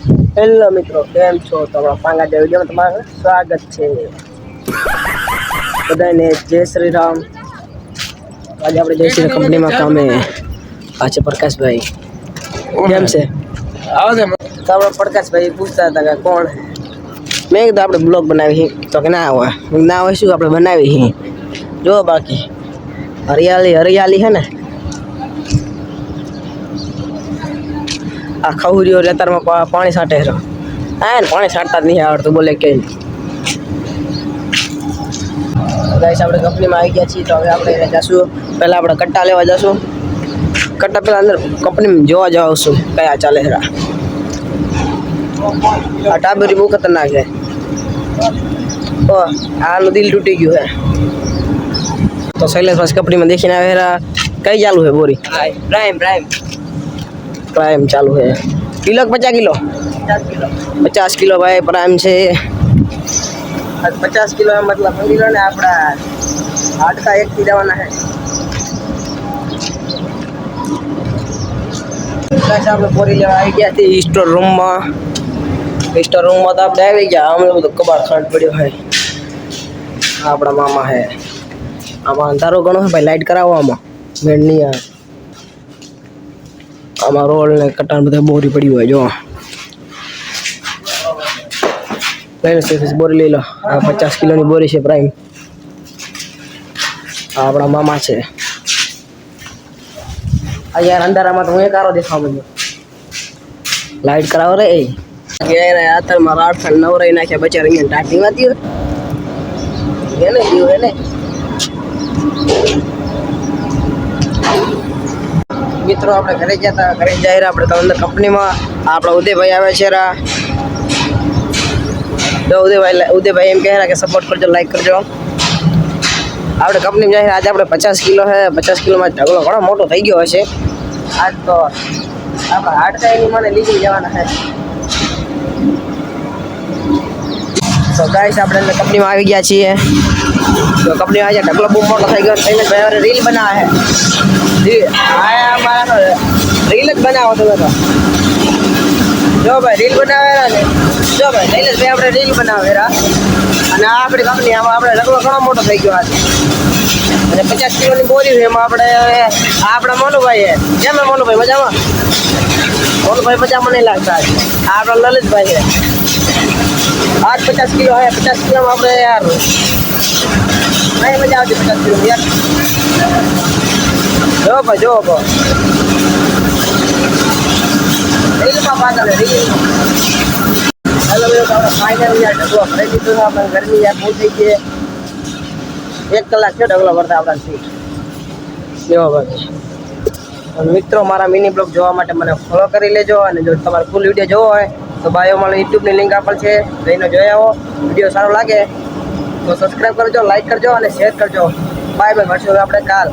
Hello મિત્રો કેમ છો તમારા પાંગા જે વિડીયોમાં તમારું સ્વાગત છે. બધાને જય શ્રી રામ આજે આપણે જય શ્રી કંપનીમાં કામે આ છે પ્રકાશભાઈ. કેમ છે? આવે આપણે પ્રકાશભાઈ પૂછતા હતા કે કોણ? મેં કીધું આપણે બ્લોગ બનાવી તો કે ના હોય. મેં ના હોય શું? આપણે બનાવી જો બાકી. હરિયાળી હરિયાળી છે ને? આ ખવરીઓ રેતારમાં પા- પાણી છાંટે છે. હા ને પાણી છાંટતા જ નહીં આવડતું, બોલે કે. ગાઈસ, આપણે કંપનીમાં આવી ગયા છીએ, તો હવે આપણે એને જશું. પહેલાં આપણે કટ્ટા લેવા જશું. કટ્ટા પહેલાં અંદર કંપનીમાં જોવા જાવશું કયા ચાલે છે આ. ટાબરી બહુ ખતરનાક છે. ઓ, આનું દિલ તૂટી ગયું છે. તો શૈલેષ પાસે કંપનીમાં દેખીને આવે હેરા કઈ ચાલુ છે બોરી? Prime prime. પ્રાઇમ ચાલુ છે કિલો કે પચાસ કિલો પચાસ કિલો ભાઈ પ્રાઇમ છે પચાસ કિલો મતલબ સમજી લો ને આપણા હાડકા એક થી જવાના છે બસ આપણે બોરી લેવા આવી ગયા હતી સ્ટોર રૂમમાં સ્ટોર રૂમમાં તો આપણે આવી ગયા અમે બધું કબાડ ખાંડ પડ્યો હોય આ આપણા મામા હે આમાં અંધારો ઘણો છે ભાઈ લાઈટ કરાવો આમાં મેળ નહીં આવે આમાં રોલ ને કટાણ બધા બોરી પડી હોય, જો. બોરી લઈ લો. આ પચાસ કિલોની બોરી છે પ્રાઇમ. આ આપણા મામા છે. આ યાર અંધારામાં તો હું એક આરો દેખાવ મળ્યો લાઈટ કરાવો રે, એ. આતરમાં રાત નવરાઈ નાખ્યા બચારા અહીંયા ટાટીમાં થયું એને થયું એને. મિત્રો, આપણે ઘરે ગયા હતા. ઘરે જઈ આપણે અંદર કંપનીમાં આપણા ઉદયભાઈ આવે છે રા. તો ઉદયભાઈ ઉદયભાઈ એમ કહે કે સપોર્ટ કરજો લાઈક કરજો. આપણે કંપનીમાં જઈ આજે આપણે પચાસ કિલો છે. પચાસ કિલોમાં ઢગલો ઘણો મોટો થઈ ગયો હશે. આજ તો આપણે હાડકા એની મને લીધી જવાના છે. તો ગાઈસ આપણે કંપનીમાં આવી ગયા છીએ. તો કંપની આજે ઢગલો બહુ મોટો થઈ ગયો. થઈને ભાઈ રીલ બનાવે છે. આ મારા રીલ જ બનાવો તમે તો. જો ભાઈ રીલ બનાવેલા ને જો ભાઈ શૈલેષભાઈ આપણે રીલ બનાવેલા. અને આ આપણી કંપની આમાં આપણે ઢગલો ઘણો મોટો થઈ ગયો આજે. અને પચાસ કિલોની બોરી છે એમાં આપણે, આ આપણા મોનુભાઈ કેમ મોનુભાઈ મજામાં? મોનુભાઈ મજામાં નહીં લાગતા આપણા લલિતભાઈ છે આજ પચાસ કિલો હે પચાસ કિલોમાં આપણે યાર નહીં મજા આવતી પચાસ કિલો યાર. જો ભાઈ જો ભાઈ. રીલમાં પાછળ રીલ હેલો આપણે ફાઇનલ યાર ઢગલો ભરાઈ છે ગરમી યાર બહુ થઈ ગઈ એક કલાક થયો ઢગલો ભરતા આપણા જો ભાઈ. અને મિત્રો, મારા મિની બ્લોગ જોવા માટે મને ફોલો કરી લેજો, અને જો તમારે ફૂલ વીડિયો જોવો હોય તો બાયોમાં યુટ્યુબની લિંક આપેલ છે, જઈને જોઈ આવો. વીડિયો સારો લાગે તો સબસ્ક્રાઈબ કરજો લાઈક કરજો અને શેર કરજો. બાય બાય મળશું આપણે કાલ.